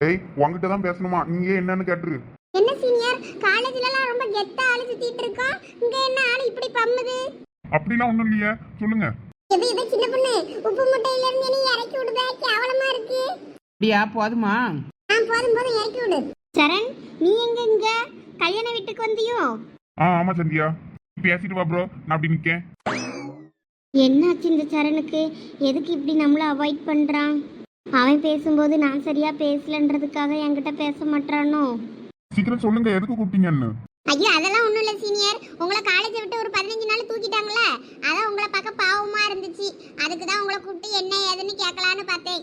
ஏய் உங்ககிட்ட தான் பேசணுமா? நீங்க என்னன்னு கேட்டுரு. என்ன சீனியர் காலேஜ்ல எல்லாம் ரொம்ப கெத்தா ஆளு சுத்திட்டு இருக்கோம் இங்க என்ன ஆளு இப்படி பம்முது? அப்படிலாம் ஒண்ணும் இல்லையே. சொல்லுங்க. எது இது சின்ன பொண்ணு? உப்பு முட்டையில இருந்து நீ இறக்கி விடுதா? கேவலமா இருக்கு. அப்படியா? போதுமா? ஆ போதும் போதும். இறக்கி விடு. சரண் நீ எங்க இங்க? கல்யாண வீட்டுக்கு வந்தியோ? ஆ ஆமா சந்தியா. பேசிட்டு வா ப்ரோ நான் அப்படி நிக்கேன். என்னாச்சு இந்த சரணுக்கு? எதுக்கு இப்படி நம்மள அவாய்ட் பண்றான்? அவன் பேசும்போது நான் சரியா பேசலன்றதுக்காக என்கிட்ட பேச மாட்டானோ? சீக்கிரம் சொல்லுங்க எதுக்கு கூப்பிட்டீங்கன்னு? ஐயோ அதெல்லாம் ஒண்ணும் இல்ல சீனியர். உங்களை காலேஜ் விட்டு ஒரு பதினஞ்சு நாள் தூக்கிட்டாங்களே அதான் உங்களை பார்க்க பாவமா இருந்துச்சு. அதுக்கு தான் உங்களை கூப்பிட்டு என்ன ஏதுன்னு கேட்கலான்னு பார்த்தேன்.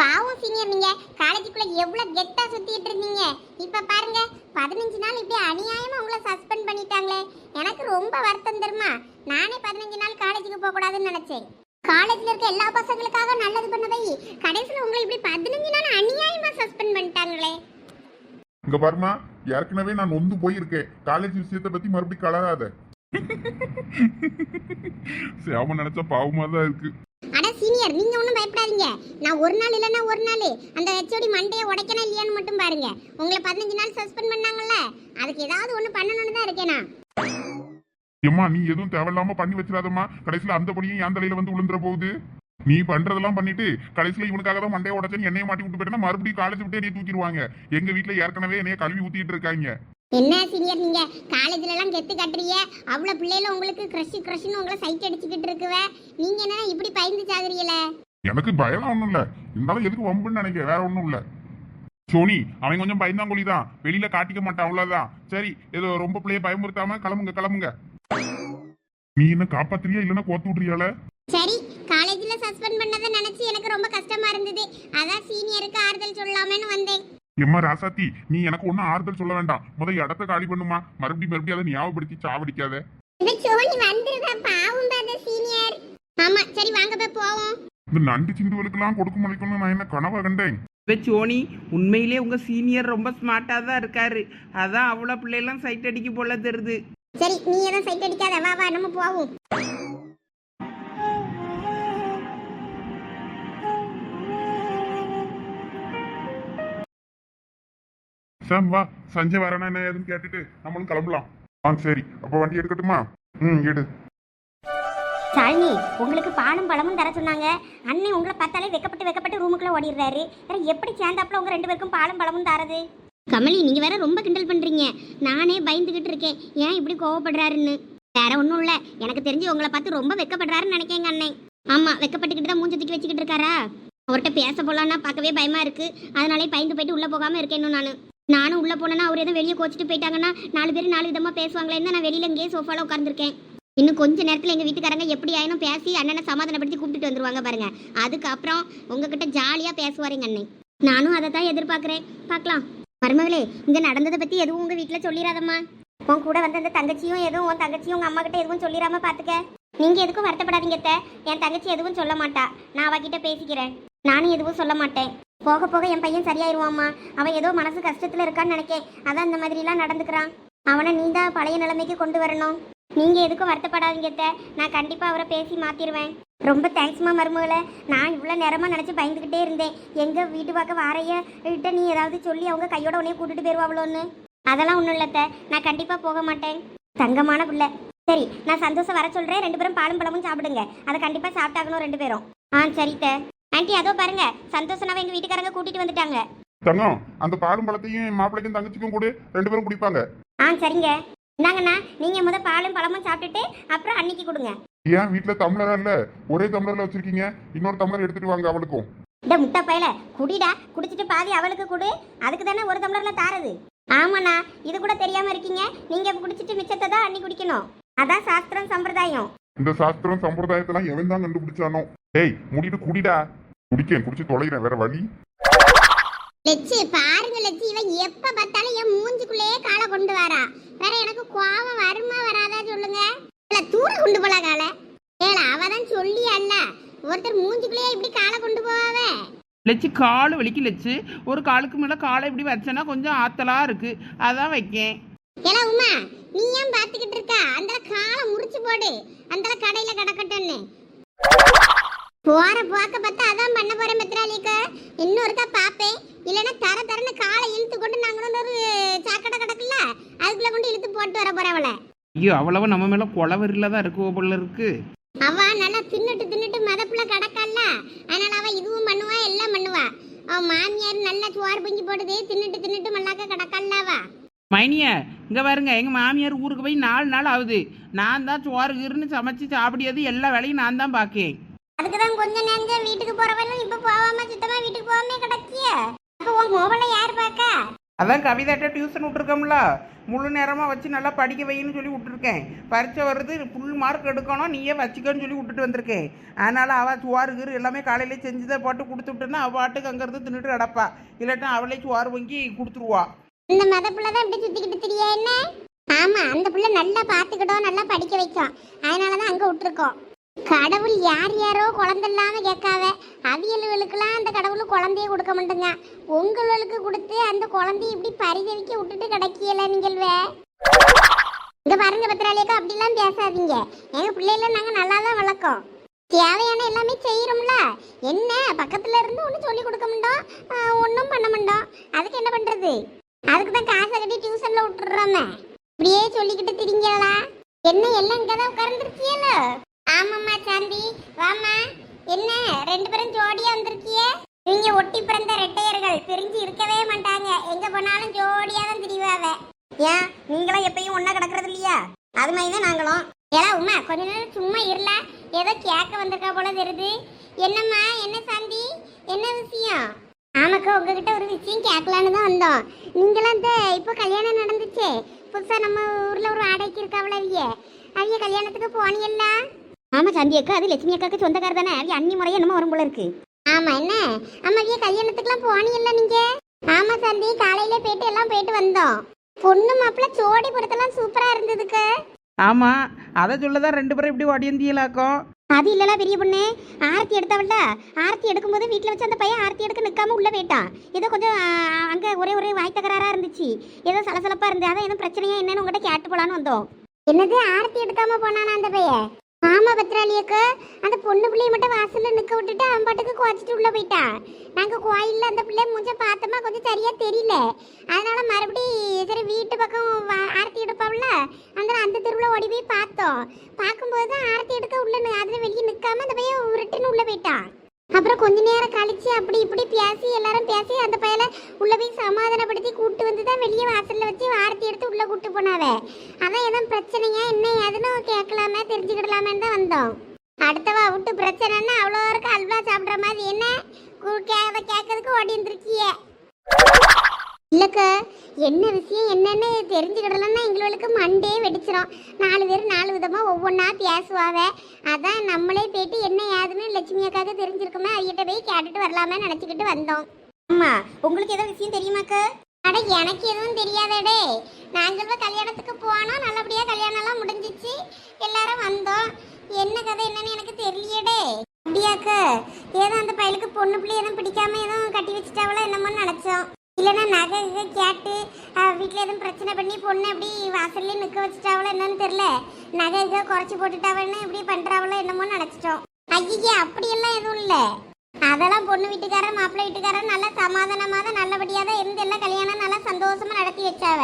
பாவம் சீனியர் நீங்க. காலேஜுக்குள்ள எவ்வளவு கெத்தா சுத்திட்டு இருந்தீங்க. இப்ப பாருங்க பதினஞ்சு நாள் இப்படி அநியாயமா உங்களை சஸ்பெண்ட் பண்ணிட்டாங்களே. எனக்கு ரொம்ப வருத்தம் தெரியுமா? நானே பதினஞ்சு நாள் காலேஜுக்கு போக கூடாதுன்னு நினைச்சேன். காலேஜ்ல இருக்க எல்லா பசங்களுக்காக நல்லது பண்ணதை கடைசியில் உங்களை இப்படி பதினஞ்சு நாள் அநியாயமா சஸ்பெண்ட் பண்ணிட்டாங்களே. இங்க பாருமா ஏற்கனவே நான் நொந்து போயிருக்கேன். காலேஜ் விஷயத்தை பத்தி மறுபடியும் கலராத. சேவ நினைச்சா பாவமா தான் இருக்கு. அட சீனியர் நீங்க ஒன்றும் பயப்படாதீங்க. நான் ஒரு நாள் இல்லைன்னா ஒரு நாள். அந்த ஹெச்ஓடி மண்டையை உடைக்கணும் இல்லையான்னு மட்டும் பாருங்க. உங்களை பதினஞ்சு நாள் சஸ்பெண்ட் பண்ணாங்கல்ல. அதுக்கு ஏதாவது ஒன்று பண்ணணும்னு தான் இருக்கேன் நான். ஏம்மா நீ எதுவும் தேவையில்லாம பண்ணி வச்சிடாதம்மா. கடைசியில அந்த படியும் என் தலையில வந்து விழுந்துற போகுது. நீ பண்றதெல்லாம் பண்ணிட்டு கடைசியில இவனுக்காக தான் மண்டையை உடச்சேன்னு என்னைய மாட்டி விட்டு போயிட்டா மறுபடியும் காலேஜ் விட்டு என்னைய தூக்கிடுவாங்க. எங்க வீட்டுல ஏற்கனவே என்னைய கல்வி ஊத்திட்டு இருக்காங்க. என்ன சீனியர் நீங்க? காலேஜ்ல எல்லாம் கெத்து கட்டுறீங்க. அவ்வளவு பிள்ளைல உங்களுக்கு க்ரஷ் க்ரஷ்னு உங்களை சைட் அடிச்சுக்கிட்டு இருக்குவ. நீங்க என்ன இப்படி பயந்து சாகுறீங்களே? எனக்கு பயம் ஒண்ணும் இல்ல. இருந்தாலும் எதுக்கு வம்புன்னு நினைக்க? வேற ஒண்ணும் இல்ல. சோனி அவன் கொஞ்சம் பயந்தாங்கொழி தான் வெளியில காட்டிக்க மாட்டான் அவ்வளவுதான். சரி ஏதோ ரொம்ப பிள்ளைய பயமுறுத்தாம கிளம்புங்க கிளம்புங்க. நீ என்ன காப்பாத்துறியா இல்லைன்னா கோத்து விட்றியால? சரி காலேஜ்ல சஸ்பெண்ட் பண்ணதை நினைச்சு எனக்கு ரொம்ப கஷ்டமா இருந்தது. அதான் சீனியருக்கு ஆறுதல் சொல்லலாமேன்னு வந்தேன். எம்மா ராசாத்தி நீ எனக்கு ஒன்னும் ஆறுதல் சொல்ல வேண்டாம். முதல் இடத்த காலி பண்ணுமா. மறுபடியும் மறுபடியும் அதை ஞாபகப்படுத்தி சாவடிக்காத. சோனி வந்துருதா பாவம் பாத சீனியர். ஆமா சரி வாங்க போய் போவோம். இந்த நண்டு சிந்துவலுக்கெல்லாம் கொடுக்க முடிக்கணும்னு நான் என்ன கனவா கண்டேன்? இப்போ சோனி உண்மையிலே உங்கள் சீனியர் ரொம்ப ஸ்மார்ட்டாக தான் இருக்காரு. அதான் அவ்வளோ பிள்ளைலாம் சைட் அடிக்க போல தெரியுது. சரி நீ எதுவும் சைட் அடிக்காத. வா வா நம்ம போவோம். சாம் வா. சஞ்சய் வரானா என்ன ஏதுன்னு கேட்டுட்டு நம்மளும் கிளம்பலாம். ஆ சரி. அப்போ வண்டி எடுக்கட்டுமா? ம் எடு. சாலினி உங்களுக்கு பாலும் பழமும் தர சொன்னாங்க. அண்ணன் உங்களை பார்த்தாலே வெக்கப்பட்டு வெக்கப்பட்டு ரூமுக்குள்ள ஓடிடுறாரு. வேற எப்படி சேர்ந்தாப்புல உங்க ரெண்டு பேருக்கும் பாலும் பழமும் தரது? கமலி நீங்க வேற ரொம்ப கிண்டல் பண்றீங்க. நானே பயந்துகிட்டு இருக்கேன். ஏன் இப்படி கோவப்படுறாருன்னு? வேற ஒன்றும் இல்லை. எனக்கு தெரிஞ்சு உங்களை பார்த்து ரொம்ப வெக்கப்படுறாருன்னு நினைக்கேங்க அண்ணன் ஆமா வெக்கப்பட்டுக்கிட்டு தான் மூஞ்ச தூக்கி வச்சுக்கிட்டு இருக்காரா? அவர்கிட்ட பேச போலான்னா பார்க்கவே பயமா இருக்கு. அதனாலே பயந்து போயிட்டு உள்ள போகாம இருக்கேன் நானு. நானும் உள்ள போனேன்னா அவர் எதுவும் வெளியே கோச்சிட்டு போயிட்டாங்கன்னா நாலு பேர் நாலு விதமா பேசுவாங்களேன்னு நான் வெளியில இங்கேயே சோஃபால உட்காந்துருக்கேன் இன்னும் கொஞ்ச நேரத்தில் எங்கள் வீட்டுக்காரங்க எப்படி ஆயினும் பேசி அண்ணனை சமாதானப்படுத்தி கூப்பிட்டுட்டு வந்துருவாங்க பாருங்க. அதுக்கப்புறம் உங்ககிட்ட ஜாலியாக பேசுவாருங்க அண்ணன் நானும் அதை தான் எதிர்பார்க்குறேன். பார்க்கலாம். மருமகளே இங்கே நடந்ததை பற்றி எதுவும் உங்கள் வீட்டில் சொல்லிடாதம்மா உன் கூட வந்த அந்த தங்கச்சியும் எதுவும் உன் தங்கச்சியும் உங்கள் அம்மா கிட்ட எதுவும் சொல்லிடாம பார்த்துக்க நீங்கள் எதுக்கும் வருத்தப்படாதீங்கத்த என் தங்கச்சி எதுவும் சொல்ல மாட்டா. நான் அவகிட்ட பேசிக்கிறேன். நானும் எதுவும் சொல்ல மாட்டேன். போக போக என் பையன் சரியாயிருவாம்மா. அவன் ஏதோ மனசு கஷ்டத்தில் இருக்கான்னு நினைக்கேன். அதான் இந்த மாதிரிலாம் நடந்துக்கிறான். அவனை நீ தான் பழைய நிலைமைக்கு கொண்டு வரணும். நீங்க எதுக்கும் வருத்தப்படாதீங்கத்தை நான் கண்டிப்பா அவரை பேசி மாத்திருவேன். ரொம்ப தேங்க்ஸ்மா மருமகளே. நான் இவ்வளோ நேரமா நினைச்சு பயந்துகிட்டே இருந்தேன். எங்க வீட்டு பார்க்க வாரைய கிட்ட நீ ஏதாவது சொல்லி அவங்க கையோட உடனே கூட்டிட்டு போயிருவாங்களோன்னு அதெல்லாம் ஒன்றும் இல்ல அத்தை. நான் கண்டிப்பா போக மாட்டேன். தங்கமான பிள்ளை. சரி நான் சந்தோஷம் வர சொல்றேன். ரெண்டு பேரும் பாலும் பழமும் சாப்பிடுங்க. அதை கண்டிப்பா சாப்பிட்டாகணும் ரெண்டு பேரும். ஆ சரி தே ஆண்டி அதோ பாருங்க. சந்தோஷனாவை எங்க வீட்டுக்காரங்க கூட்டிட்டு வந்துட்டாங்க. தங்கம் அந்த பாலும் பழத்தையும் மாப்பிள்ளைக்கும் தங்கச்சிக்கும் கூட. ரெண்டு பேரும் குடிப்பாங்க. ஆ சரிங்க. இந்தாங்கண்ணா. நீங்க முத பாலும் பழமும் சாப்பிட்டுட்டு அப்புறம் அன்னைக்கு கொடுங்க. ஏன் வீட்டுல டம்ளரா இல்ல? ஒரே டம்ளர்ல வச்சிருக்கீங்க. இன்னொரு டம்ளர் எடுத்துட்டு வாங்க அவளுக்கும். இந்த முட்டை பயல. குடிடா. குடிச்சிட்டு பாதி அவளுக்கு கொடு. அதுக்கு தானே ஒரு டம்ளர்ல தாரது. ஆமாண்ணா. இது கூட தெரியாம இருக்கீங்க. நீங்க குடிச்சிட்டு மிச்சத்தை தான் அன்னி குடிக்கணும். அதான் சாஸ்திரம் சம்பிரதாயம். இந்த சாஸ்திரம் சம்பிரதாயத்தெல்லாம் எவன் தான் கண்டுபிடிச்சானோ? டேய் முடிட்டு குடிடா. குடிக்கேன். குடிச்சு தொலைகிறேன். வேற வழி. லெச்சு பாருங்க லெச்சு. இவன் எப்ப பார்த்தாலும் என் மூஞ்சுக்குள்ளேயே காலை கொண்டு வரா. வேற எனக்கு கோவம் வருமா வராதா சொல்லுங்க இல்ல தூர கொண்டு போல காலை. ஏல அவ தான் சொல்லி அல்ல ஒருத்தர் மூஞ்சுக்குள்ளேயே இப்படி காலை கொண்டு போவாவே லட்சு கால் வலிக்கு லட்சு ஒரு காலுக்கு மேலே காலை இப்படி வச்சேன்னா கொஞ்சம் ஆத்தலாக இருக்குது அதான் வைக்கேன். ஏல உமா நீ ஏன் பாத்துக்கிட்டு இருக்க? அந்த காலை முறிச்சு போடு. அந்த கடையில கிடக்கட்டுன்னு போற போக்க பார்த்தா அதான் பண்ண போறேன் பத்ராலிக்கா இன்னொருக்கா பாப்பேன் இல்லைன்னா தர தரன்னு காலை இழுத்து கொண்டு நாங்களும் ஒரு சாக்கடை கிடக்குல்ல அதுக்குள்ள கொண்டு இழுத்து போட்டு வர போறேன் அவளை. ஐயோ அவ்வளவு நம்ம மேல கொலவரில தான் இருக்கு போல இருக்கு. அவ நல்லா தின்னுட்டு தின்னுட்டு மதப்புல கிடக்கல்ல அதனால அவ இதுவும் பண்ணுவா எல்லாம் பண்ணுவா. அவ மாமியார் நல்லா சோறு பொங்கி போடுது தின்னுட்டு தின்னுட்டு மல்லாக்க கிடக்கல்ல அவ. மைனிய இங்க பாருங்க எங்க மாமியார் ஊருக்கு போய் நாலு நாள் ஆகுது. நான் தான் சோறு கீறுன்னு சமைச்சு சாப்பிடியது எல்லா வேலையும் நான் தான் பார்க்கேன் அதுக்குதான் கொஞ்ச நேரம் வீட்டுக்கு போறவளும் இப்ப போகாம சுத்தமா வீட்டுக்கு போகாம கிடக்கிய. அப்ப உன் மோபல யார் பாக்கா? அதான் கவிதாட்ட டியூஷன் விட்ருக்கோம்ல முழு நேரமாக வச்சு நல்லா படிக்க வைன்னு சொல்லி விட்டுருக்கேன். பரீட்சை வருது ஃபுல் மார்க் எடுக்கணும் நீயே வச்சுக்கன்னு சொல்லி விட்டுட்டு வந்திருக்கேன். அதனால் அவள் சுவாறு கீறு எல்லாமே காலையிலே செஞ்சுதை போட்டு கொடுத்து விட்டேன்னா அவள் பாட்டுக்கு அங்கேருந்து தின்னுட்டு கிடப்பா. இல்லாட்டா அவளே சுவாறு வாங்கி கொடுத்துருவா. இந்த மதப்புல தான் இப்படி சுத்திக்கிட்டு திரியா என்ன? ஆமா அந்த புள்ள நல்லா பாத்துக்கிட்டோம் நல்லா படிக்க வைக்கும். அதனாலதான் அங்க விட்டுருக்கோம். கடவுள் யார் யாரோ குழந்தை இல்லாம கேட்காவ அவியலுகளுக்கெல்லாம் அந்த கடவுள் குழந்தைய கொடுக்க மாட்டேங்க. உங்களுக்கு கொடுத்து அந்த குழந்தைய இப்படி பரிதவிக்க விட்டுட்டு கிடைக்கல நீங்கள்வே. இங்க பாருங்க பத்திராளியக்கா அப்படிலாம் பேசாதீங்க. எங்க பிள்ளைகள நாங்க நல்லா தான் வளர்க்கோம். தேவையான எல்லாமே செய்யறோம்ல. என்ன பக்கத்துல இருந்து ஒன்றும் சொல்லி கொடுக்க மாட்டோம் ஒன்றும் பண்ண மாட்டோம். அதுக்கு என்ன பண்றது? அதுக்கு தான் காசை கட்டி டியூஷன்ல விட்டுறோமே. இப்படியே சொல்லிக்கிட்டு திரிங்களா என்ன எல்லாம் இங்கே தான் உட்கார்ந்துருக்கியல ஆமாம்மா சாந்தி. வாம்மா. என்ன ரெண்டு பேரும் ஜோடியா வந்திருக்கிய? நீங்க ஒட்டி பிறந்த ரெட்டையர்கள் பிரிஞ்சு இருக்கவே மாட்டாங்க. எங்க போனாலும் ஜோடியா தான் திரிவாவ. ஏன்? நீங்களும் எப்பயும் ஒண்ணா கிடக்குறது இல்லையா? அது மாதிரி தான் நாங்களும். ஏலா உமா கொஞ்ச நேரம் சும்மா இருல. ஏதோ கேட்க வந்திருக்கா போல தெரியுது. என்னம்மா என்ன சாந்தி? என்ன விஷயம்? ஆமாக்கா உங்ககிட்ட ஒரு விஷயம் கேட்கலான்னு தான் வந்தோம். நீங்களாம் இந்த இப்போ கல்யாணம் நடந்துச்சே. புதுசா நம்ம ஊர்ல ஒரு ஆடைக்கு இருக்காவள அவிய. அவிய கல்யாணத்துக்கு போனீல்ல ஆமா சாந்தி அக்கா அது லட்சுமி அக்காக்கு சொந்தக்கார தானே? அவிய அண்ணி முறையா என்னமோ வரும் போல இருக்கு. ஆமா என்ன? ஆமா அவிய கல்யாணத்துக்குலாம் போனீல்ல நீங்க? ஆமா சாந்தி காலையில போயிட்டு எல்லாம் போயிட்டு வந்தோம். பொண்ணு மாப்பிள்ள ஜோடி பொருத்தெல்லாம் சூப்பரா இருந்ததுக்கு. ஆமாம் அதை சொல்ல தான் ரெண்டு பேரும் இப்படி ஒடியந்தியலாக்கும் அது இல்லல பெரிய பொண்ணு. ஆரத்தி எடுத்தவள்ல ஆரத்தி எடுக்கும்போது வீட்டில் வச்சு அந்த பையன் ஆரத்தி எடுக்க நிற்காம உள்ள போயிட்டான். ஏதோ கொஞ்சம் அங்க ஒரே ஒரே வாய் தகராறா இருந்துச்சு. ஏதோ சலசலப்பா இருந்து அதான் எதுவும் பிரச்சனையா என்னன்னு உங்ககிட்ட கேட்டு போலான்னு வந்தோம். என்னது ஆரத்தி எடுக்காம போனானா அந்த பையன்? ஆமா பத்ராளியக்கு அந்த பொண்ணு பிள்ளைய மட்டும் வாசல்ல நிக்க விட்டுட்டு அவன் பாட்டுக்கு குவாச்சிட்டு உள்ள போயிட்டான் நாங்க கோயில்ல அந்த பிள்ளை மூஞ்ச பார்த்தோமா கொஞ்சம் சரியா தெரியல. அதனால மறுபடி சரி வீட்டு பக்கம் வா- ஆரத்தி எடுப்பாவில்ல அந்த அந்த தெருவுல ஓடி போய் பார்த்தோம். பார்க்கும்போது தான் ஆரத்தி எடுக்க உள்ள அதுல வெளியே நிக்காம அந்த பையன் உருட்டுன்னு உள்ள போயிட்டான். அப்புறம் கொஞ்ச நேரம் கழிச்சு அப்படி இப்படி பேசி எல்லாரும் பேசி அந்த பையனை உள்ள போய் சமாதானப்படுத்தி கூட்டு வந்து தான் வெளியே வாசல்ல வச்சு ஆரத்தி எடுத்து உள்ள கூட்டு போனாவே. அதான் எதுவும் பிரச்சனையா என்ன ஏதுன்னு கேட்கலாமே தெரிஞ்சுக்கிடலாமேன்னு தான் வந்தோம். அடுத்தவா விட்டு பிரச்சனைன்னா அவ்வளோ இருக்கு அல்வா சாப்பிட்ற மாதிரி. என்ன? கே- கேட்கறதுக்கு ஓடி இருந்திருக்கியே இல்லக்கா என்ன விஷயம் என்னன்னு தெரிஞ்சுக்கிடலன்னா எங்களுக்கு மண்டே வெடிச்சிடும் நாலு பேர் நாலு விதமாக ஒவ்வொன்றா பேசுவாவ. அதான் நம்மளே போயிட்டு என்ன ஏதுன்னு லட்சுமி அக்காவுக்கு தெரிஞ்சிருக்குமே அவகிட்ட போய் கேட்டுட்டு வரலாமே நினச்சிக்கிட்டு வந்தோம். ஆமாம் உங்களுக்கு ஏதோ விஷயம் தெரியுமாக்கா? அட எனக்கு எதுவும் தெரியாதடே நாங்களும் கல்யாணத்துக்கு போனோம் நல்லபடியாக கல்யாணம்லாம் முடிஞ்சிச்சு. எல்லாரும் வந்தோம். என்ன கதை என்னன்னு எனக்கு தெரியலடே அப்படியாக்கா? ஏதோ அந்த பையலுக்கு பொண்ணு பிள்ளை எதுவும் பிடிக்காம எதுவும் கட்டி வச்சுட்டாவளோ என்னமோன்னு நினச்சோம். இல்லைன்னா நகை இதை கேட்டு வீட்டில் எதுவும் பிரச்சனை பண்ணி பொண்ணு அப்படி வாசல்லே நிற்க வச்சுட்டாவளோ என்னன்னு தெரில நகை இதை குறைச்சி போட்டுட்டாவன்னு இப்படி பண்ணுறாவளோ என்னமோன்னு நினச்சிட்டோம். ஐயா அப்படியெல்லாம் எதுவும் இல்லை. அதெல்லாம் பொண்ணு வீட்டுக்காரன் மாப்பிள்ளை வீட்டுக்காரன் நல்லா சமாதானமாக தான் நல்லபடியாக தான் இருந்து எல்லாம் கல்யாணம் நல்லா சந்தோஷமாக நடத்தி வச்சாவ.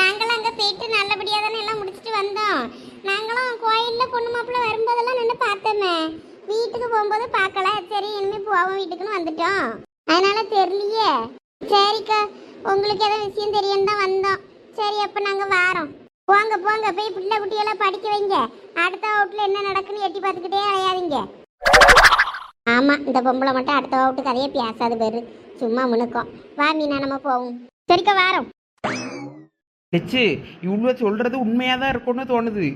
நாங்களும் அங்கே போயிட்டு நல்லபடியாக தானே எல்லாம் முடிச்சுட்டு வந்தோம். நாங்களும் கோயிலில் பொண்ணு மாப்பிள்ளை வரும்போதெல்லாம் நின்று பார்த்தோமே. வீட்டுக்கு போகும்போது பார்க்கல. சரி இனிமேல் போவோம் வீட்டுக்குன்னு வந்துட்டோம். அதனால தெரியலையே. சரிக்கா. உங்களுக்கு ஏதோ விஷயம் தெரியும் தான் வந்தோம். சரி அப்போ நாங்கள் வாரோம். போங்க போங்க. போய் பிள்ளை குட்டியெல்லாம் படிக்க வைங்க. அடுத்த அவுட்டில் என்ன நடக்குன்னு எட்டி பார்த்துக்கிட்டே அலையாதீங்க. ஆமாம் இந்த பொம்பளை மட்டும் அடுத்த அவுட்டு கதையே பேசாத பேரு. சும்மா முணுக்கம். வா மீனா நம்ம போவோம். சரிக்கா வாரோம். லட்சு இவ்வளோ சொல்கிறது உண்மையாக தான் இருக்கும்னு தோணுது.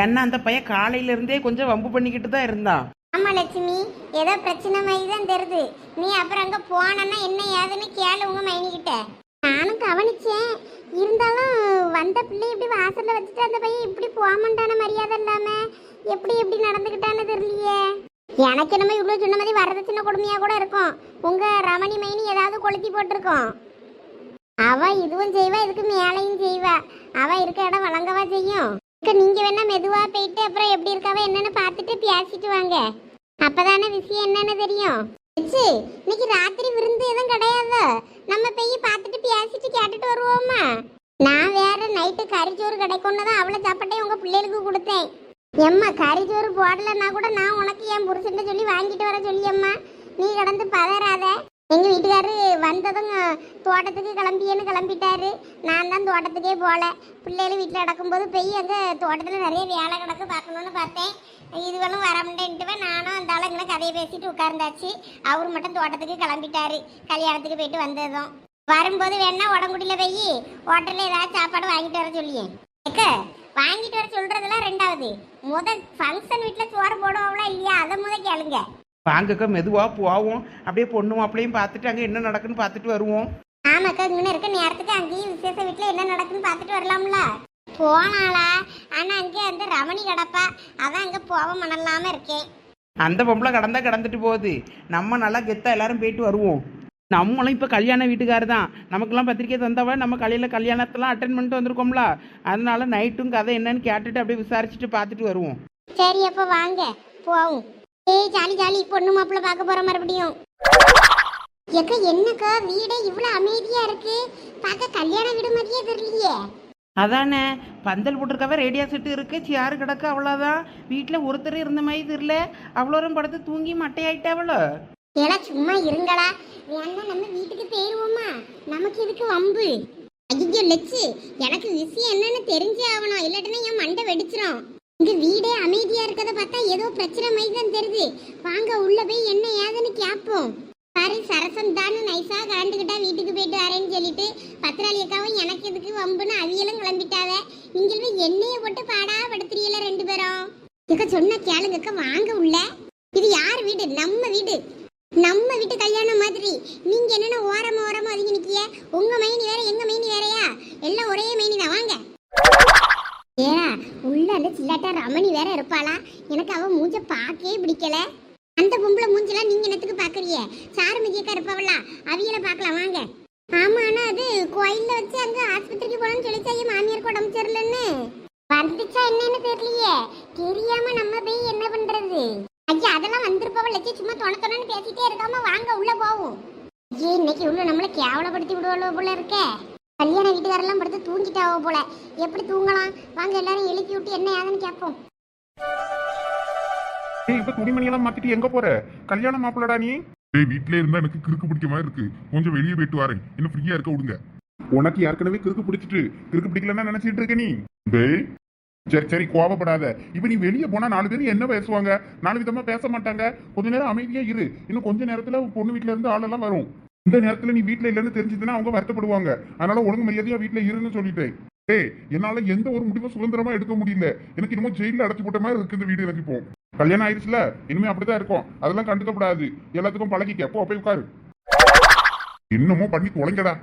ஏன்னா அந்த பையன் காலையிலேருந்தே கொஞ்சம் வம்பு பண்ணிக்கிட்டு தான் இருந்தான். ஆமா லட்சுமி ஏதோ பிரச்சனை மாதிரி தான் தெரியுது. நீ அப்புறம் அங்க போனன்னா என்ன ஏதுன்னு கேளு உங்க மைனிக்கிட்ட. நானும் கவனிச்சேன். இருந்தாலும் வந்த பிள்ளை இப்படி வாசல்ல வச்சுட்டு அந்த பையன் இப்படி போகமாட்டான மரியாதை இல்லாம? எப்படி எப்படி நடந்துக்கிட்டான்னு தெரியலையே. எனக்கு என்னமோ இவ்வளோ சொன்ன மாதிரி வரதட்சணை கொடுமையாக கூட இருக்கும். உங்கள் ரமணி மைனி ஏதாவது கொளுத்தி போட்டிருக்கோம். அவள் இதுவும் செய்வா இதுக்கு மேலையும் செய்வா. அவள் இருக்க இடம் வழங்கவா செய்யும். நீங்கள் நீங்க வேணா மெதுவாக போயிட்டு அப்புறம் எப்படி இருக்காவ என்னன்னு பார்த்துட்டு பேசிட்டு வாங்க. அப்பதானே விஷயம் என்னன்னு தெரியும்? ச்சீ, இன்னைக்கு ராத்திரி விருந்து எதுவும் கிடையாது? நம்ம போய் பார்த்துட்டு பேசிட்டு கேட்டுட்டு வருவோமா? நான் வேற நைட்டு கறிச்சோறு கிடைக்கும்னு தான் அவ்வளோ சாப்பாட்டையும் உங்கள் பிள்ளைகளுக்கு கொடுத்தேன். எம்மா கறிச்சோறு போடலைன்னா கூட நான் உனக்கு என் புருஷன் சொல்லி வாங்கிட்டு வர சொல்லி அம்மா நீ கடந்து பதறாத. எங்கள் வீட்டுக்காரு வந்ததும் தோட்டத்துக்கு கிளம்பியேன்னு கிளம்பிட்டாரு. நான் தான் தோட்டத்துக்கே போகல பிள்ளைகள் வீட்டில் நடக்கும்போது போய் அங்கே தோட்டத்தில் நிறைய வேலை கிடக்கு பார்க்கணுன்னு பார்த்தேன். இதுவெல்லாம் வரமுண்டேன்ட்டுவே நானும் அந்த ஆளு இங்கே கதையை பேசிட்டு உட்கார்ந்தாச்சு. அவர் மட்டும் தோட்டத்துக்கு கிளம்பிட்டாரு. கல்யாணத்துக்கு போயிட்டு வந்ததும். வரும்போது வேணா உடம்புடியில் போய் ஹோட்டலில் ஏதாவது சாப்பாடு வாங்கிட்டு வர சொல்லியே. ஏக்க வாங்கிட்டு வர சொல்றதெல்லாம் ரெண்டாவது. முத ஃபங்க்ஷன் வீட்டில் சோறு போடுவோம்ல இல்லையா? அதை முத கேளுங்க. வாங்கக்கா மெதுவாக போவோம். அப்படியே பொண்ணு மாப்பிளையும் பார்த்துட்டு அங்கே என்ன நடக்குன்னு பார்த்துட்டு வருவோம். ஆமாக்கா இங்கே இருக்க நேரத்துக்கு அங்கேயும் விசேஷ வீட்டில் என்ன நடக்குன்னு பார்த்துட்டு வரலாம்ல. போனாளா? ஆனால் அங்கே அந்த ரமணி கிடப்பா. அதான் அங்கே போக மணலாம இருக்கேன் அந்த பொம்பளை கடந்தா கடந்துட்டு போகுது. நம்ம நல்லா கெத்தா எல்லாரும் போயிட்டு வருவோம். நம்மளும் இப்போ கல்யாண வீட்டுக்காரர் தான் நமக்கெல்லாம் பத்திரிக்கை தந்தவ? நம்ம கலையில் கல்யாணத்தெல்லாம் அட்டன் பண்ணிட்டு வந்திருக்கோம்ல. அதனால நைட்டும் கதை என்னன்னு கேட்டுட்டு அப்படியே விசாரிச்சுட்டு பார்த்துட்டு வருவோம். சரி அப்போ வாங்க. போவோம். ஏய் ஜாலி ஜாலி. பொண்ணு மாப்பிள்ளை பார்க்க போற மறுபடியும். எக்க என்னக்கா? வீடே இவ்வளவு அமைதியா இருக்கு. பார்க்க கல்யாண வீடு மாதிரியே தெரியலையே. அதானே? பந்தல் போட்டிருக்கவே ரேடியா செட்டு இருக்கு. சேரு கிடக்கு அவ்வளோதான் வீட்டில் ஒருத்தர் இருந்த மாதிரி தெரியல அவ்வளோரம் படுத்து தூங்கி மட்டையாயிட்டாவளோ ஏடா சும்மா இருங்களா வேணா நம்ம வீட்டுக்கு போயிருவோமா? நமக்கு இதுக்கு வம்பு? ஐயோ லெச்சு. எனக்கு விஷயம் என்னன்னு தெரிஞ்சே ஆகணும். இல்லாட்டினா என் மண்டை வெடிச்சிரும். இங்க வீடே அமைதியா இருக்கதை பார்த்தா ஏதோ பிரச்சனை மாதிரி தான் தெரியுது. வாங்க உள்ள போய் என்ன ஏதுன்னு கேட்போம். பாரு சரசன் தானு நைஸாக கலந்துக்கிட்டா வீட்டுக்கு போயிட்டு வரேன்னு சொல்லிட்டு பத்திராளி அக்காவும் எனக்கு எதுக்கு வம்புன்னு அவியலும் கிளம்பிட்டாவ. நீங்களும் எண்ணெயை போட்டு பாடா படுத்துறீங்கள ரெண்டு பேரும். இக்க சொன்ன கேளுங்கக்கா வாங்க உள்ள. இது யார் வீடு? நம்ம வீடு. நம்ம வீட்டு கல்யாணம் மாதிரி. நீங்க என்னென்ன ஓரமா ஓரமா ஒதுங்கி நிக்கிய? உங்க மைனி வேற எங்க மைனி வேறயா? எல்லாம் ஒரே மைனி தான் வாங்க. ஏ உள்ள அந்த சில்லாட்டா ரமணி வேற இருப்பாளா? எனக்கு அவ மூஞ்ச பார்க்கவே பிடிக்கல. அந்த பொம்பளை மூஞ்செல்லாம் நீங்க என்னத்துக்கு பாக்குறீங்க? சாருமதியக்கா இருப்பாவளா? அவியல பார்க்கலாம் வாங்க. ஆமா ஆனா அது கோயில்ல வச்சு அங்க ஆஸ்பத்திரிக்கு போனோம்னு சொல்லிச்சா என் மாமியாருக்கு உடம்பு சரியில்லைன்னு வந்துச்சா என்னன்னு தெரியலையே. தெரியாம நம்ம போய் என்ன பண்றது? ஐயா அதெல்லாம் வந்திருப்பவ லட்சி சும்மா தொண தொணன்னு பேசிட்டே இருக்காம வாங்க உள்ள போவோம். ஐயே இன்னைக்கு உள்ள நம்மள கேவலப்படுத்தி விடுவாளோ போல இருக்கே. கல்யாண வீட்டுக்காரெல்லாம் படுத்து தூங்கிட்டாவோ போல. எப்படி தூங்கலாம்? வாங்க எல்லாரும் எழுப்பி விட்டு என்ன ஏதுன்னு கேட்போம். ஏய் இப்ப துணிமணியெல்லாம் மாத்திட்டு எங்க போற? கல்யாண மாப்பிள்ளடா நீ. டேய் வீட்ல இருந்தா எனக்கு கிறுக்கு பிடிக்க மாதிரி இருக்கு. கொஞ்சம் வெளியே போயிட்டு வரேன். இன்னும் ஃப்ரீயா இருக்க விடுங்க. உனக்கு ஏற்கனவே கிறுக்கு பிடிச்சிட்டு. கிறுக்கு பிடிக்கலன்னா நினைச்சிட்டு இருக்க நீ. டேய். சரி சரி கோவப்படாத. இப்ப நீ வெளியே போனா நாலு பேர் என்ன பேசுவாங்க? நாலு விதமா பேச மாட்டாங்க. கொஞ்ச நேரம் அமைதியா இரு. இன்னும் கொஞ்ச நேரத்துல பொண்ணு வீட்ல இருந்து ஆளெல்லாம் வரும். இந்த நேரத்துல நீ வீட்ல இல்லைன்னு தெரிஞ்சதுன்னா அவங்க வருத்தப்படுவாங்க. அதனால ஒழுங்கு மரியாதையா வீட்ல இருன்னு சொல்லிட்டேன். டேய் என்னால எந்த ஒரு முடிவும் சுதந்திரமா எடுக்க முடியல. எனக்கு இன்னமும் ஜெயில அடைச்சு போட்ட மாதிரி இருக்கு இந்த வீடு எனக்கு இப்போ. கல்யாணம் ஆயிடுச்சுல இனிமே அப்படிதான் இருக்கும். அதெல்லாம் கண்டுக்கப்படாது. எல்லாத்துக்கும் பழகிக்க. போ போய் உட்காரு. இன்னமும் பண்ணி தொலைங்கடா.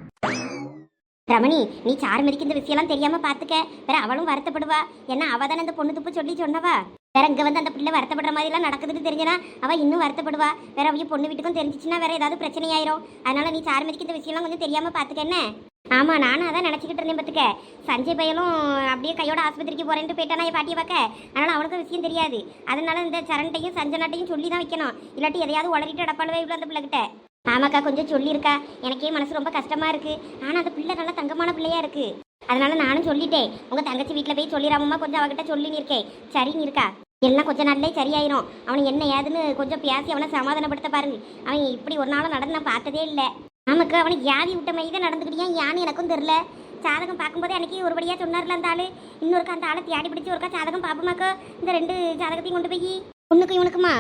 ரமணி நீ சாருமதிக்கு இந்த விஷயம்லாம் தெரியாம பாத்துக்க. வேற அவளும் வருத்தப்படுவா. ஏன்னா அவ தானே இந்த பொண்ணு துப்பு சொல்லி சொன்னவா? வேற இங்க வந்து அந்த பிள்ளை வருத்தப்படுற மாதிரி எல்லாம் நடக்குதுன்னு தெரிஞ்சனா அவ இன்னும் வருத்தப்படுவா. வேற அவங்க பொண்ணு வீட்டுக்கும் தெரிஞ்சிச்சுன்னா வேற ஏதாவது பிரச்சனை ஆயிரும் அதனால நீ சாருமதிக்கு இந்த விஷயம்லாம் கொஞ்சம் தெரியாம பாத்துக்க என்ன? ஆமாம் நானும் அதான் நினச்சிக்கிட்டு இருந்தேன் பார்த்துக்க சஞ்சய் பையனும் அப்படியே கையோட ஆஸ்பத்திரிக்கு போகிறேன்ட்டு போயிட்டானா என் பாட்டியை பார்க்க. அதனால் அவனுக்கும் விஷயம் தெரியாது. அதனால இந்த சரண்டையும் சஞ்சனாட்டையும் சொல்லி தான் வைக்கணும். இல்லாட்டி எதையாவது உளறிட்டு அடப்பாளவே இவ்வளோ அந்த பிள்ளைகிட்ட. ஆமாக்கா கொஞ்சம் சொல்லியிருக்கா எனக்கே மனசு ரொம்ப கஷ்டமாக இருக்குது ஆனால் அந்த பிள்ளை நல்லா தங்கமான பிள்ளையாக இருக்குது அதனால் நானும் சொல்லிட்டேன். உங்கள் தங்கச்சி வீட்டில் போய் சொல்லிடாமம்மா கொஞ்சம் அவகிட்ட சொல்லி நிற்கேன் சரின்னு இருக்கா. எல்லாம் கொஞ்சம் நாள்லே சரியாயிரும். அவனுக்கு என்ன ஏதுன்னு கொஞ்சம் பேசி அவனை சமாதானப்படுத்த பாருங்க. அவன் இப்படி ஒரு நாளும் நடந்து நான் பார்த்ததே இல்லை. நமக்கு அவனுக்கு யாதி விட்ட மாதிரி தான் நடந்துக்கிட்டியா யான்னு எனக்கும் தெரில சாதகம் பார்க்கும்போது எனக்கு ஒருபடியாக சொன்னார்ல அந்த ஆள். இன்னொருக்கா அந்த ஆளை தேடி பிடிச்சி ஒருக்கா சாதகம் பார்ப்போமாக்கா? இந்த ரெண்டு ஜாதகத்தையும் கொண்டு போய். உனக்கும் இவனுக்குமா?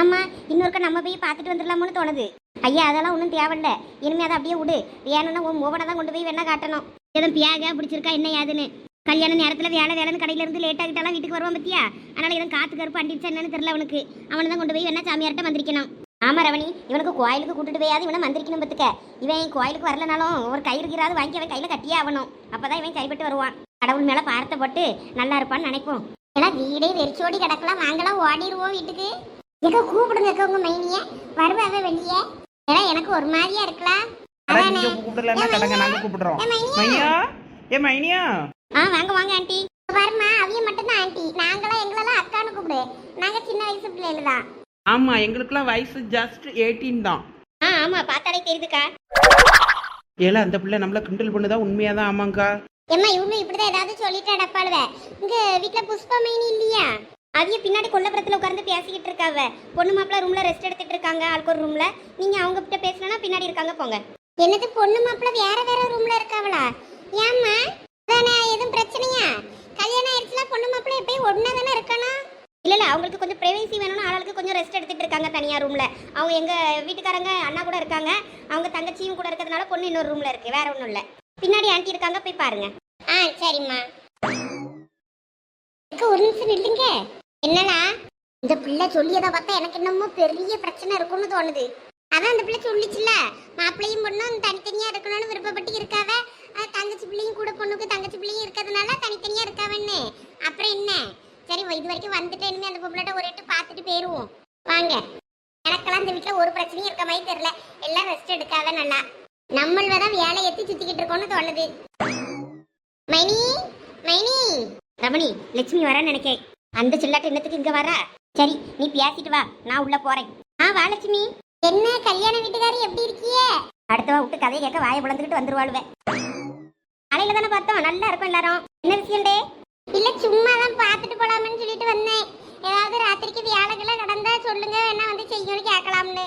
ஆமா இன்னொருக்கா நம்ம போய் பார்த்துட்டு வந்துடலாமோன்னு தோணுது. ஐயா அதெல்லாம் ஒன்றும் தேவையில்ல. இனிமே அதை அப்படியே விடு. வேணும்னா உன் மூவனை தான் கொண்டு போய் வேணா காட்டணும். எதுவும் பியாக பிடிச்சிருக்கா என்ன ஏதுன்னு கல்யாண நேரத்தில் வேலை வேலைன்னு கடையில இருந்து லேட் ஆகிட்டாலாம் வீட்டுக்கு வருவான் பத்தியா? அதனால எதுவும் காற்று கருப்பு அண்டிச்சா என்னன்னு தெரில அவனுக்கு. அவனை தான் கொண்டு போய் வேணா சாமியார்ட்ட வந்திருக்கணும். ஆமா ரவணி இவனுக்கு கோயிலுக்கு கூட்டிட்டு போயாது இவனை மந்திரிக்கணும் பத்துக்க. இவன் கோயிலுக்கு வரலனாலும் ஒரு கயிறு இருக்கிறாது வாங்கி அவன் கையில கட்டியே ஆகணும். அப்பதான் இவன் சரிப்பட்டு வருவான். கடவுள் மேல பாரத்தை போட்டு நல்லா இருப்பான்னு நினைப்போம். ஏன்னா வீடே வெறிச்சோடி கிடக்கலாம். வாங்கலாம் ஓடிடுவோம் வீட்டுக்கு. எங்க கூப்பிடுங்க அக்கா உங்க மைனிய? வருவாவே வெளியே. ஏன்னா எனக்கு ஒரு மாதிரியா இருக்கலாம் அட அதானே நீங்க கூப்பிடலன்னா கடங்க? நாங்க கூப்பிடுறோம். ஏ மைனியா? மைனியா? ஏ மைனியா? ஆ வாங்க வாங்க ஆண்டி. பாருமா அவிய மட்டும் தான் ஆண்டி. நாங்களாம் எங்களெல்லாம் அக்கான்னு கூப்பிடு. நாங்க சின்ன வயசு பிள்ளைகள் தான் ஆமாம் எங்களுக்கெல்லாம் வயசு ஜஸ்ட் எயிட்டீன் தான். ஆ ஆமா பார்த்தாலே தெரியுதுக்கா. ஏல அந்த பிள்ளை நம்மள கிண்டல் பண்ணுதா? உண்மையாக தான் ஆமாங்க்கா ஏம்மா இவங்க இப்படிதான் ஏதாவது சொல்லிட்டு அடப்பாளுவ இங்க வீட்ல புஷ்பா மைனி இல்லையா? அவிய பின்னாடி கொல்லப்புறத்துல உட்கார்ந்து பேசிக்கிட்டு இருக்காவ. பொண்ணு மாப்பிள்ள ரூம்ல ரெஸ்ட் எடுத்துட்டு இருக்காங்க ஆளுக்கு ஒரு ரூம்ல நீங்க அவங்க கிட்ட பேசலனா பின்னாடி இருக்காங்க போங்க. என்னது பொண்ணு மாப்பிள்ள வேற வேற ரூம்ல இருக்காவளா? ஏம்மா தானே எதுவும் பிரச்சனையா? கல்யாணம் ஆயிடுச்சுல பொண்ணு மாப்பிள்ள எப்பயும் ஒண்ணா தானே இருக்கணும் இல்லை இல்லை அவங்களுக்கு கொஞ்சம் பிரைவசி வேணும்னு ஆளுக்கு கொஞ்சம் ரெஸ்ட் எடுத்துகிட்டு இருக்காங்க தனியாக ரூமில் அவங்க எங்கள் வீட்டுக்காரங்க அண்ணா கூட இருக்காங்க. அவங்க தங்கச்சியும் கூட இருக்கிறதுனால பொண்ணு இன்னொரு ரூமில் இருக்குது வேற ஒன்றும் இல்லை. பின்னாடி ஆண்டி இருக்காங்க போய் பாருங்க. ஆ சரிம்மா. ஒரு நிமிஷம் இல்லைங்க என்னண்ணா? இந்த பிள்ளை சொல்லியதை பார்த்தா எனக்கு என்னமோ பெரிய பிரச்சனை இருக்கும்னு தோணுது. அதான் அந்த பிள்ளை சொல்லிச்சுல மாப்பிள்ளையும் பொண்ணும் தனித்தனியாக இருக்கணும்னு விருப்பப்பட்டு இருக்காவ? தங்கச்சி பிள்ளையும் கூட பொண்ணுக்கு தங்கச்சி பிள்ளையும் இருக்கிறதுனால தனித்தனியாக இருக்காவன்னு. அப்புறம் என்ன? சரி இது வரைக்கும் வந்துட்டு இனிமே அந்த பொம்பளை ஒரு எட்டு பார்த்துட்டு போயிருவோம். வாங்க. எனக்கெல்லாம் இந்த வீட்டில் ஒரு பிரச்சனையும் இருக்க மாதிரி தெரியல. எல்லாம் ரெஸ்ட் எடுக்காத நல்லா. நம்மள தான் வேலை எத்தி சுத்திக்கிட்டு இருக்கோம்னு தோணுது. மைனி மைனி. ரமணி லட்சுமி வரேன்னு நினைக்கேன். அந்த சில்லாட்டு என்னத்துக்கு இங்க வரா? சரி நீ பேசிட்டு வா. நான் உள்ள போறேன். ஆ வா லட்சுமி. என்ன கல்யாண வீட்டுக்காரி எப்படி இருக்கியே? அடுத்தவா விட்டு கதையை கேட்க வாயை பிளந்துக்கிட்டு வந்துருவாளுவேன் காலையில தானே பார்த்தோம். நல்லா இருக்கும் எல்லாரும். என்ன விஷயம்டே இல்ல சும்மா தான் பார்த்துட்டு போலாம்னு சொல்லிட்டு வந்தேன். ஏதாவது ராத்திரிக்கு வேலைகளை நடந்தா சொல்லுங்க வேணா வந்து செய்யணும்னு கேட்கலாம்னு.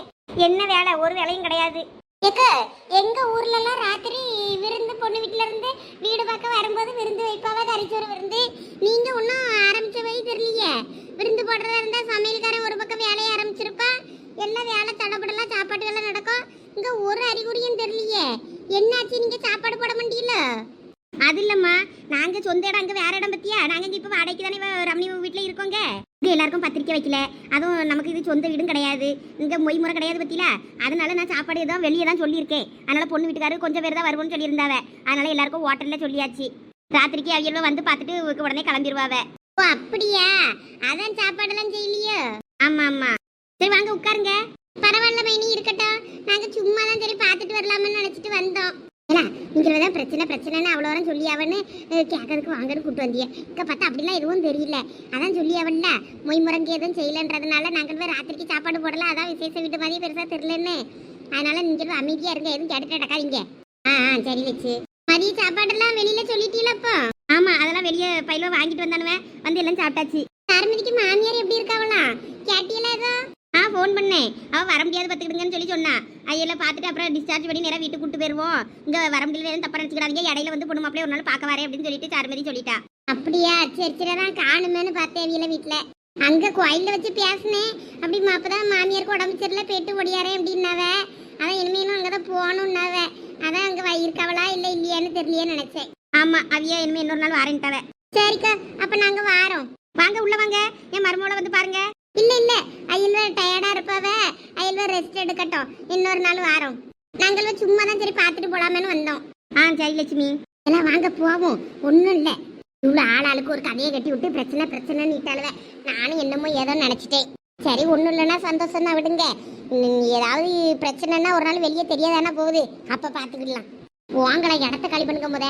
என்ன வேலை? ஒரு வேலையும் கிடையாது. ஏக்க எங்க ஊர்ல எல்லாம் ராத்திரி விருந்து பொண்ணு வீட்ல இருந்து வீடு பார்க்க வரும்போது விருந்து வைப்பாவ? கறிச்சோறு விருந்து. நீங்க ஒன்றும் ஆரம்பிச்ச தெரியலையே. விருந்து போடுறதா இருந்தா சமையல்காரன் ஒரு பக்கம் வேலையை ஆரம்பிச்சிருப்பா. எல்லாம் வேலை தடப்படலாம் சாப்பாடுகள்லாம் நடக்கும். இங்க ஒரு அறிகுறியும் தெரியலையே. என்னாச்சு? நீங்க சாப்பாடு போட முடியல அது இல்லம்மா. நாங்க சொந்த இடம் அங்க வேற இடம் பத்தியா? நாங்க இங்க இப்ப வாடகைக்கு தானே ரமணி வீட்ல இருக்கோங்க. இங்க எல்லாருக்கும் பத்திரிக்கை வைக்கல. அதுவும் நமக்கு இது சொந்த வீடும் கிடையாது. இங்க மொய் முறை கிடையாது பத்தியில அதனால நான் சாப்பாடு ஏதோ வெளியே தான் சொல்லியிருக்கேன். அதனால பொண்ணு வீட்டுக்காரரு கொஞ்சம் பேர் தான் வருவோம்னு சொல்லியிருந்தாவ. அதனால எல்லாருக்கும் ஹோட்டல்ல சொல்லியாச்சு. ராத்திரிக்கு அவியல்வ வந்து பார்த்துட்டு உடனே கிளம்பிடுவாவ ஓ அப்படியா? அதான் சாப்பாடெல்லாம் செய்யலையோ? ஆமா ஆமா சரி வாங்க உட்காருங்க. பரவாயில்ல மைனி இருக்கட்டும். நாங்க சும்மா தான் சரி பார்த்துட்டு வரலாம்னு நினைச்சிட்டு வந்தோம். ஏன்னா நீங்க தான் பிரச்சனை பிரச்சனைன்னு அவ்வளோ வரம் சொல்லி அவன்னு கேட்கறதுக்கு வாங்கன்னு கூப்பிட்டு வந்திய. இங்க பார்த்தா அப்படிலாம் எதுவும் தெரியல. அதான் சொல்லி அவன்ல மொய் முறங்கி எதுவும் செய்யலன்றதுனால நாங்கள் போய் ராத்திரிக்கு சாப்பாடு போடல அதான் விசேஷ வீட்டு மாதிரி பெருசாக தெரிலன்னு அதனால நீங்க அமைதியா இருங்க. எதுவும் கேட்டுட்டு நடக்காதீங்க. ஆ ஆ சரி வச்சு. மதிய சாப்பாடெல்லாம் சொல்லிட்டீங்களா சொல்லிட்டீங்களப்போ ஆமா அதெல்லாம் வெளியே பையில வாங்கிட்டு வந்தானுவேன் வந்து எல்லாம் சாப்பிட்டாச்சு. சாரமதிக்கு மாமியார் எப்படி இருக்காவலாம் கேட்டீங்களா ஏதோ? ஆ ஃபோன் பண்ணேன் அவள் வர முடியாது பார்த்துக்கிடுங்கன்னு சொல்லி சொன்னா. ஐயெல்லாம் பார்த்துட்டு அப்புறம் டிஸ்சார்ஜ் பண்ணி நேராக வீட்டுக்கு கூட்டு போயிருவோம். இங்கே வர முடியல எதுவும் தப்பா நினச்சிக்கிறாங்க இடையில வந்து பொண்ணு மாப்பிளைய ஒரு நாள் பார்க்க வரேன் அப்படின்னு சொல்லிட்டு சாருமதி சொல்லிட்டா. அப்படியா? சரி சரி தான் காணுமேனு பார்த்தேன் வீல வீட்டில் அங்கே கோயிலில் வச்சு பேசினேன். அப்படி அப்பதான் மாமியாருக்கு உடம்பு சரியில்லை போயிட்டு ஒடியாரேன் அப்படின்னாவ. அதான் இனிமேலும் அங்கதான் போகணும்னாவ. அதான் அங்கே வ- இல்லை இல்லையான்னு தெரியலையே நினச்சேன். ஆமாம் அவியா இனிமேல் இன்னொரு நாள் வரேன்ட்டாவ. சரிக்கா அப்போ நாங்கள் வாரோம். வாங்க உள்ள வாங்க. என் மருமகளை வந்து பாருங்க. இல்ல இல்ல. அயல்வ டயர்டா இருப்பவ அயல்வ ரெஸ்ட் எடுக்கட்டும். இன்னொரு நாள் வாரோம். நாங்கள் சும்மா தான் சரி பார்த்துட்டு போலாமேன்னு வந்தோம். ஆ சரி லட்சுமி. எல்லாம் வாங்க போவோம். ஒன்றும் இல்லை. இவ்வளோ ஆளாளுக்கு ஒரு கதையை கட்டி விட்டு பிரச்சனை பிரச்சனை நீட்டாளுவேன் நானும் என்னமோ ஏதோ நினச்சிட்டேன். சரி ஒன்றும் இல்லைன்னா சந்தோஷம் தான் விடுங்க ஏதாவது பிரச்சனைன்னா ஒரு நாள் வெளியே தெரியாதானா போகுது. அப்போ பார்த்துக்கிடலாம் வாங்கலாம் இடத்த காலி பண்ணுங்க முத.